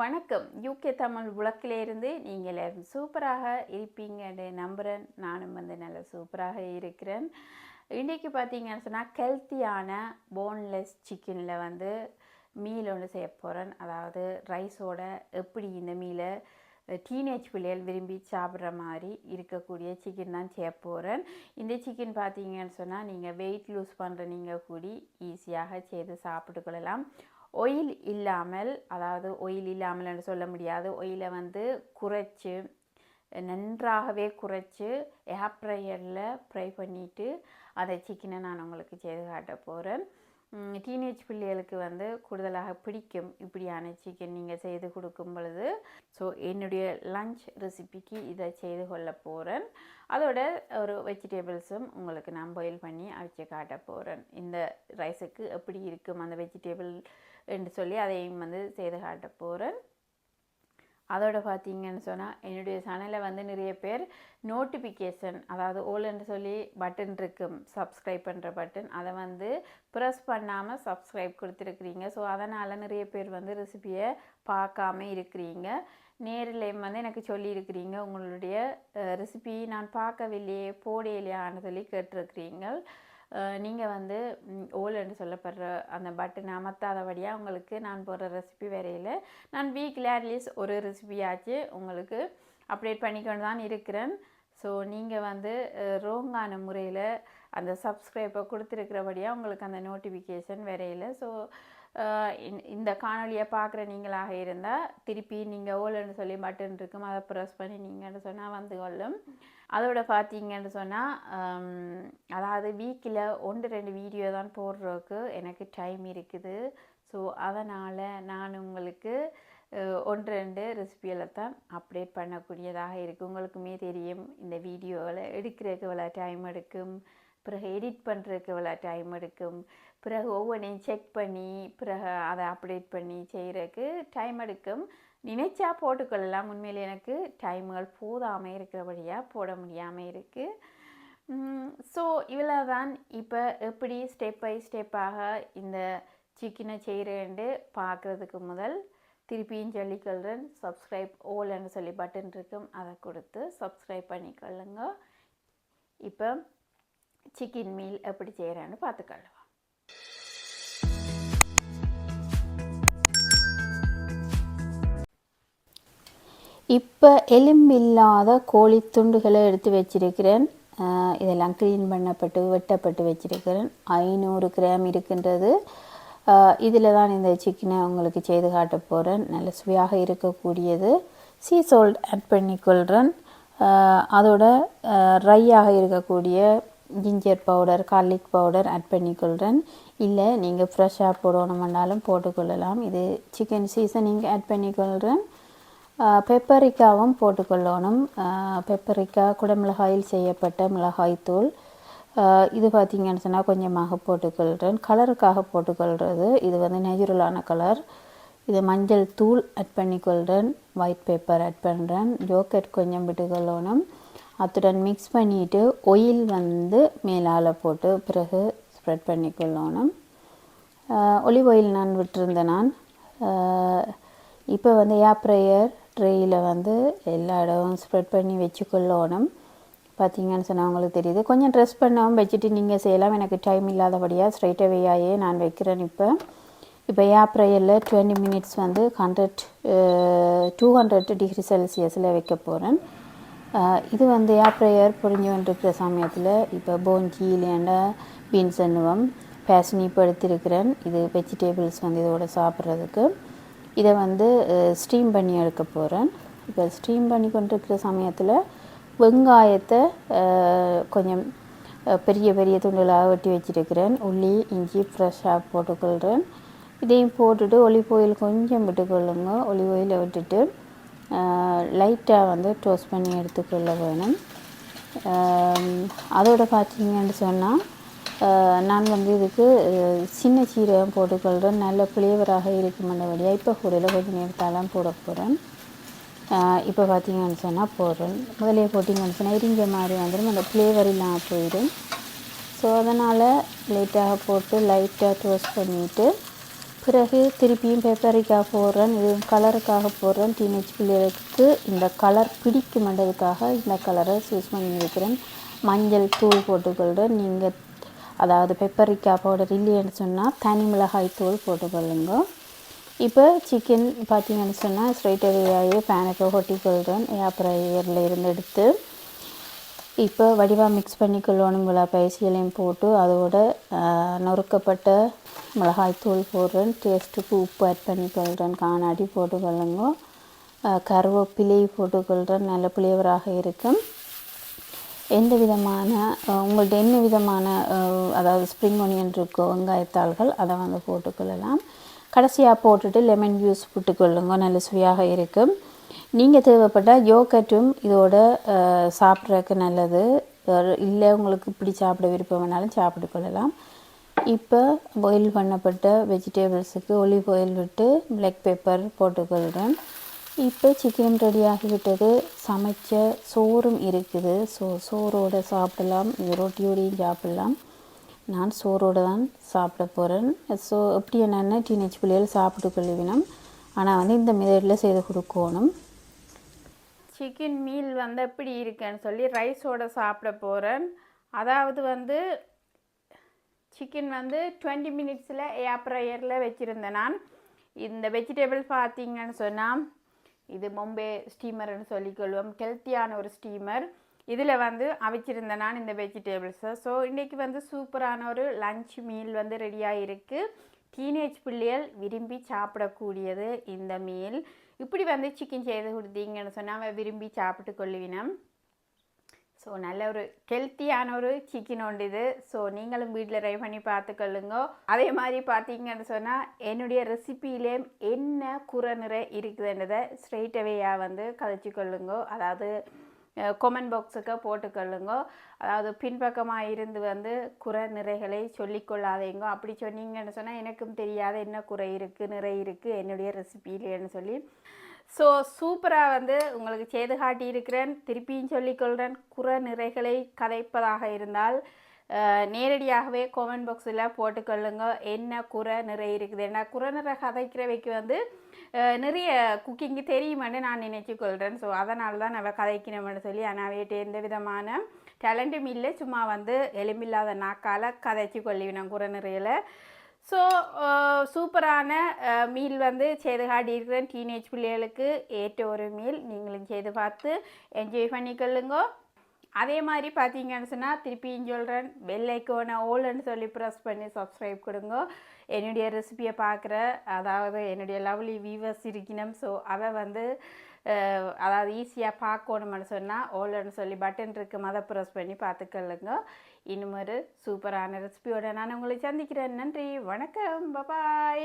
வணக்கம். யூகே தமிழ் உலக்கிலேருந்து நீங்கள் எல்லாரும் சூப்பராக இருப்பீங்கன்னு நம்புகிறேன். நானும் வந்து நல்லா சூப்பராக இருக்கிறேன். இன்றைக்கி பார்த்தீங்கன்னு சொன்னால் ஹெல்த்தியான போன்லெஸ் சிக்கனில் வந்து மீல் ஒன்று செய்ய போகிறேன். அதாவது ரைஸோட எப்படி இந்த மீலை டீனேஜ் பிள்ளைகள் விரும்பி சாப்பிட்ற மாதிரி இருக்கக்கூடிய சிக்கன் தான் செய்ய போகிறேன். இந்த சிக்கன் பார்த்தீங்கன்னு சொன்னால் நீங்கள் வெயிட் லூஸ் பண்ணுற நீங்கள் கூடி ஈஸியாக செய்து சாப்பிட்டு கொள்ளலாம். ஒயில் இல்லாமல் அதாவது ஒயில் இல்லாமல் என்று சொல்ல முடியாது. ஒயிலை வந்து குறைச்சி நன்றாகவே குறைச்சி ஏப்ரையரில் ஃப்ரை பண்ணிவிட்டு அதை சிக்கனை நான் உங்களுக்கு செய்து காட்ட போகிறேன் டீனேஜ் பிள்ளைகளுக்கு வந்து கூடுதலாக பிடிக்கும் இப்படியான சிக்கன் நீங்கள் செய்து கொடுக்கும் பொழுது. ஸோ என்னுடைய லஞ்ச் ரெசிபிக்கு இதை செய்து கொள்ள போகிறேன் அதோட ஒரு வெஜிடேபிள்ஸும் உங்களுக்கு நான் பாயில் பண்ணி அவிச்சு காட்ட போகிறேன் இந்த ரைஸுக்கு எப்படி இருக்கும்? அந்த வெஜிடேபிள் என்று சொல்லி அதையும் வந்து செய்து காட்ட போகிறேன் அதோட பார்த்தீங்கன்னு சொன்னால் என்னுடைய சேனலில் வந்து நிறைய பேர் நோட்டிஃபிகேஷன் அதாவது ஓல்ன்னு சொல்லி பட்டன் இருக்கும் சப்ஸ்கிரைப் பண்ணுற பட்டன் அதை வந்து ப்ரெஸ் பண்ணாமல் சப்ஸ்கிரைப் கொடுத்துருக்குறீங்க. ஸோ அதனால் நிறைய பேர் வந்து ரெசிபியை பார்க்காம இருக்கிறீங்க. நேரில் வந்து எனக்கு சொல்லியிருக்கிறீங்க உங்களுடைய ரெசிபி நான் பார்க்கவில்லையே போடையிலையான்னு சொல்லி கேட்டிருக்கிறீங்க. நீங்கள் வந்து ஓல்ன்னு சொல்லப்படுற அந்த பட்டன் அமர்த்தாதபடியாக உங்களுக்கு நான் போடுற ரெசிபி வரையில் நான் வீக்கில் அட்லீஸ்ட் ஒரு ரெசிபியாச்சு உங்களுக்கு அப்டேட் பண்ணிக்கொண்டு தான் இருக்கிறேன். ஸோ நீங்கள் வந்து ரோங்கான முறையில் அந்த சப்ஸ்கிரைப்பை கொடுத்துருக்கிறபடியாக உங்களுக்கு அந்த நோட்டிஃபிகேஷன் வரையில் ஸோ இந்த காணொலியை பார்க்குற நீங்களாக இருந்தால் திருப்பி நீங்கள் ஓலன்னு சொல்லி பட்டன் இருக்கும். அதை ப்ரெஸ் பண்ணி நீங்கள்னு சொன்னால் வந்து கொள்ளும். அதோட பார்த்தீங்கன்னு சொன்னால் அதாவது வீக்கில் ஒன்று ரெண்டு வீடியோ தான் போடுறதுக்கு எனக்கு டைம் இருக்குது. ஸோ அதனால் நான் உங்களுக்கு ஒன்று ரெண்டு ரெசிபியில் தான் அப்டேட் பண்ணக்கூடியதாக இருக்குது உங்களுக்குமே தெரியும் இந்த வீடியோவில் எடுக்கிறதுக்கு இவ்வளோ டைம் எடுக்கும். பிறகு எடிட் பண்ணுறதுக்கு இவ்வளோ டைம் எடுக்கும். பிறகு ஒவ்வொன்றையும் செக் பண்ணி பிறகு அதை அப்டேட் பண்ணி செய்கிறதுக்கு டைம் எடுக்கும். நினைச்சா போட்டுக்கொள்ளலாம். உண்மையில் எனக்கு டைம்கள் போதாமல் இருக்கிறபடியாக போட முடியாமல் இருக்குது ஸோ இவ்வளோ தான் இப்போ எப்படி ஸ்டெப் பை ஸ்டெப்பாக இந்த சிக்கனை செய்கிறேன்ட்டு பார்க்குறதுக்கு முதல் திருப்பியும் சொல்லிக்கொள்கிறேன் சப்ஸ்கிரைப் ஓலன்னு சொல்லி பட்டன் இருக்கும். அதை கொடுத்து சப்ஸ்கிரைப் பண்ணிக்கொள்ளுங்க. இப்போ சிக்கன் மீல் எப்படி செய்கிறேன்னு பார்த்துக்கொள்ளுவோம் இப்போ எலும்பில்லாத கோழி துண்டுகளை எடுத்து வச்சிருக்கிறேன். இதெல்லாம் க்ளீன் பண்ணப்பட்டு வெட்டப்பட்டு வச்சிருக்கிறேன். ஐநூறு கிராம் இருக்கின்றது. இதில் தான் இந்த சிக்கனை உங்களுக்கு செய்து காட்ட போகிறேன் நல்ல சுவையாக இருக்கக்கூடியது. சீ சால்ட் ஆட் பண்ணிக்கொள்கிறேன் அதோட ட்ரையாக இருக்கக்கூடிய ginger powder garlic powder add பண்ணிக்கொள்கிறேன் இல்லை நீங்கள் ஃப்ரெஷ்ஷாக போடணுமென்றாலும் போட்டுக்கொள்ளலாம். இது சிக்கன் சீசனிங் ஆட் பண்ணிக்கொள்கிறேன் பெப்பரிக்காவும் போட்டுக்கொள்ளணும். பெப்பரிக்கா குடமிளகாயில் செய்யப்பட்ட மிளகாய்த்தூள். இது பார்த்திங்கன்னு சொன்னால் கொஞ்சமாக போட்டுக்கொள்கிறேன் கலருக்காக போட்டுக்கொள்கிறது இது வந்து நேச்சுரலான கலர் இது மஞ்சள் தூள் ஆட் பண்ணிக்கொள்கிறேன் ஒயிட் பேப்பர் ஆட் பண்ணுறேன் ஜோக்கெட் கொஞ்சம் விட்டுக்கொள்ளணும். அத்துடன் மிக்ஸ் பண்ணிவிட்டு ஒயில் வந்து மேலால் போட்டு பிறகு ஸ்ப்ரெட் பண்ணிக்கொள்ளணும். ஒலிவ் ஆயில் நான் விட்டுருந்தேன் நான். இப்போ வந்து ஏப்ரையர் ட்ரேயில் வந்து எல்லா இடமும் ஸ்ப்ரெட் பண்ணி வச்சுக்கொள்ளணும். பார்த்தீங்கன்னு சொன்னால் உங்களுக்கு தெரியுது. கொஞ்சம் ட்ரெஸ் பண்ணாமல் வச்சுட்டு நீங்கள் செய்யலாம். எனக்கு டைம் இல்லாதபடியாக ஸ்ட்ரைட்டவேயாயே நான் வைக்கிறேன் இப்போ. இப்போ ஏப்ரையரில் டுவெண்ட்டி மினிட்ஸ் வந்து ஹண்ட்ரட் டூ ஹண்ட்ரட் டிகிரி செல்சியஸில் வைக்க போகிறேன் இது வந்து ஏப்ரையர் புரிஞ்சு கொண்டிருக்கிற சமயத்தில் இப்போ போஞ்சி இல்லையாண்டா பீன்ஸ் என்னுவம் பேஷன் படுத்திருக்கிறேன் இது வெஜிடேபிள்ஸ் வந்து இதோட சாப்பிட்றதுக்கு. இதை வந்து ஸ்டீம் பண்ணி எடுக்க போகிறேன் இப்போ ஸ்டீம் பண்ணி கொண்டிருக்கிற சமயத்தில் வெங்காயத்தை கொஞ்சம் பெரிய பெரிய துண்டுகளாக வெட்டி வச்சுருக்கிறேன். உள்ளி இஞ்சி ஃப்ரெஷ்ஷாக போட்டுக்கொள்கிறேன் இதையும் போட்டுட்டு ஒலிவ் ஆயில் கொஞ்சம் விட்டுக்கொள்ளுங்க. ஒலிவ் ஆயிலை விட்டுட்டு லைட்டாக வந்து டோஸ்ட் பண்ணி எடுத்துக்கொள்ள வேணும். அதோட பார்த்தீங்கன்னு சொன்னால் நான் வந்து இதுக்கு சின்ன சீரகம் போட்டுக்கொள்கிறேன் நல்ல ஃப்ளேவராக வழியாக இப்போ கூடையில் கொஞ்சம் நேரத்தாலாம் போட போகிறேன் இப்போ பார்த்தீங்கன்னு சொன்னால் போடுறேன். முதலே போட்டிங்கன்னு சொன்னால் எரிஞ்ச மாதிரி வந்துடும் அந்த ஃப்ளேவர் இல்லாமல் போயிடும் ஸோ அதனால் லைட்டாக போட்டு லைட்டாக டோஸ்ட் பண்ணிவிட்டு பிறகு திருப்பியும் பேப்பரிக்காக போடுறேன். இது கலருக்காக போடுறேன். டீனேஜ் பிள்ளைகளுக்கு இந்த கலர் பிடிக்குமென்றதுக்காக இந்த கலரை சூஸ் பண்ணி இருக்கிறேன் மஞ்சள் தூள் போட்டுக்கொள்கிறேன் நீங்கள் அதாவது பெப்பரிக்காய் பவுடர் இல்லைன்னு சொன்னால் தனி மிளகாய் தூள் போட்டுக்கொள்ளுங்க. இப்போ சிக்கன் பார்த்தீங்கன்னு சொன்னால் ஸ்ட்ரைட்டாகவே பேனுக்கு கொட்டிக்கொள்கிறேன் ஏப்பரையரில் இருந்து எடுத்து இப்போ வடிவாக மிக்ஸ் பண்ணிக்கொள்ளணும் மிளகா பயிற்சிகளையும் போட்டு அதோட நொறுக்கப்பட்ட மிளகாய்த்தூள் போடுறேன். டேஸ்ட்டுக்கு உப்பு ஆட் பண்ணிக்கொள்கிறேன் காணாடி போட்டுக்கொள்ளுங்க கருவேப்பிலை போட்டுக்கொள்கிறேன் நல்ல புளியவராக இருக்கும். எந்த விதமான உங்கள்கிட்ட என்ன விதமான அதாவது ஸ்ப்ரிங் ஒனியன் இருக்கோ வெங்காயத்தாள்கள் அதை வந்து போட்டுக்கொள்ளலாம் கடைசியாக போட்டுட்டு லெமன் ஜூஸ் போட்டுக்கொள்ளுங்க நல்ல சுவையாக இருக்கும். நீங்கள் தேவைப்பட்டால் யோகட்டும் இதோட சாப்பிட்றதுக்கு நல்லது. இல்லை உங்களுக்கு இப்படி சாப்பிட விருப்பம் வேணாலும் சாப்பிட்டு கொள்ளலாம். இப்போ பாயில் பண்ணப்பட்ட வெஜிடேபிள்ஸுக்கு ஒலிவ் ஆயில் விட்டு பிளாக் பேப்பர் போட்டுக்கொள்கிறேன். இப்போ சிக்கனும் ரெடி ஆகிவிட்டது. சமைச்ச சோறும் இருக்குது. ஸோ சோறோடு சாப்பிடலாம். ரொட்டியோடையும் சாப்பிடலாம். நான் சோறோடு தான் சாப்பிட போகிறேன் ஸோ எப்படி என்னென்ன டீனேஜ் பிள்ளைகள் சாப்பிட்டு கொள்ளுவினம். ஆனால் வந்து இந்த மெதடில் செய்து கொடுக்கணும். சிக்கன் மீல் வந்து எப்படி இருக்குன்னு சொல்லி ரைஸோட சாப்பிட போகிறேன் அதாவது வந்து சிக்கன் வந்து டுவெண்ட்டி மினிட்ஸில் ஏர் ஃப்ரையரில் வச்சுருந்தேன் நான். இந்த வெஜிடபிள் பார்த்தீங்கன்னு சொன்னால் இது மும்பே ஸ்டீமர்னு சொல்லிக்கொள்வோம் ஹெல்த்தியான ஒரு ஸ்டீமர் இதில் வந்து அவிச்சிருந்தேன் நான் இந்த வெஜிடபிள்ஸை ஸோ இன்றைக்கி வந்து சூப்பரான ஒரு லஞ்ச் மீல் வந்து ரெடியாக இருக்குது டீனேஜ் பிள்ளைகள் விரும்பி சாப்பிடக்கூடியது இந்த மீல் இப்படி வந்து சிக்கன் செய்து கொடுத்தீங்கன்னு சொன்னால் விரும்பி சாப்பிட்டு கொள்ளுவினம். ஸோ நல்ல ஒரு ஹெல்த்தியான ஒரு சிக்கன் உண்டு இது. ஸோ நீங்களும் வீட்டில் ட்ரை பண்ணி பார்த்துக்கொள்ளுங்க அதே மாதிரி பார்த்தீங்கன்னு சொன்னால் என்னுடைய ரெசிப்பியிலே என்ன குறை நிறை இருக்குதுன்றதை ஸ்ட்ரெயிட்டவேயாக வந்து கதைச்சி கொள்ளுங்க. அதாவது கொமெண்ட் பாக்ஸுக்கு போட்டுக்கொள்ளுங்க. அதாவது பின்பக்கமாக இருந்து வந்து குறை நிறைகளை சொல்லிக்கொள்ளாதீங்க. அப்படி சொன்னீங்கன்னு சொன்னால் எனக்கும் தெரியாத என்ன குறை இருக்குது நிறை இருக்குது என்னுடைய ரெசிபியிலேன்னு சொல்லி. ஸோ சூப்பராக வந்து உங்களுக்கு செய்து காட்டியிருக்கிறேன். திருப்பியும் சொல்லிக்கொள்கிறேன் குறை நிறைகளை கதைப்பதாக இருந்தால் நேரடியாகவே கமெண்ட் பாக்ஸில் போட்டுக்கொள்ளுங்க. என்ன குறை நிறை இருக்குது? ஏன்னா குறை நிறை கதைக்கிறவைக்கு வந்து நிறைய குக்கிங்கு தெரியுமென்னு நான் நினைச்சு கொள்கிறேன் ஸோ அதனால தான் நம்ம கதைக்கணும்னு சொல்லி அனாவேட்டு எந்த விதமான டேலண்ட்டும் இல்லை. சும்மா வந்து எலும்பில்லாத நாக்கால் கதைச்சு கொள்ளிவினோம் குறை நிறையில். ஸோ சூப்பரான மீல் வந்து செய்து காட்டியிருக்கிறேன். டீனேஜ் பிள்ளைகளுக்கு ஏற்ற ஒரு மீல் நீங்களும் செய்து பார்த்து என்ஜாய் பண்ணிக்கொள்ளுங்க. அதே மாதிரி பார்த்தீங்கன்னு சொன்னால் திருப்பியும் சொல்கிறேன் பெல் ஐக்கோனை ஓல்னு சொல்லி ப்ரெஸ் பண்ணி சப்ஸ்கிரைப் கொடுங்க. என்னுடைய ரெசிபியை பார்க்குற அதாவது என்னுடைய லவ்லி வியூவர்ஸ் இருக்கணும். ஸோ அதை வந்து அதாவது ஈஸியாக பார்க்கணும்னு சொன்னால் ஓலன்னு சொல்லி பட்டன் இருக்கு அதை ப்ரெஸ் பண்ணி பார்த்துக்கலுங்க இன்னும் ஒரு சூப்பரான ரெசிபியோட நான் உங்களை சந்திக்கிறேன். நன்றி வணக்கம் பபாய்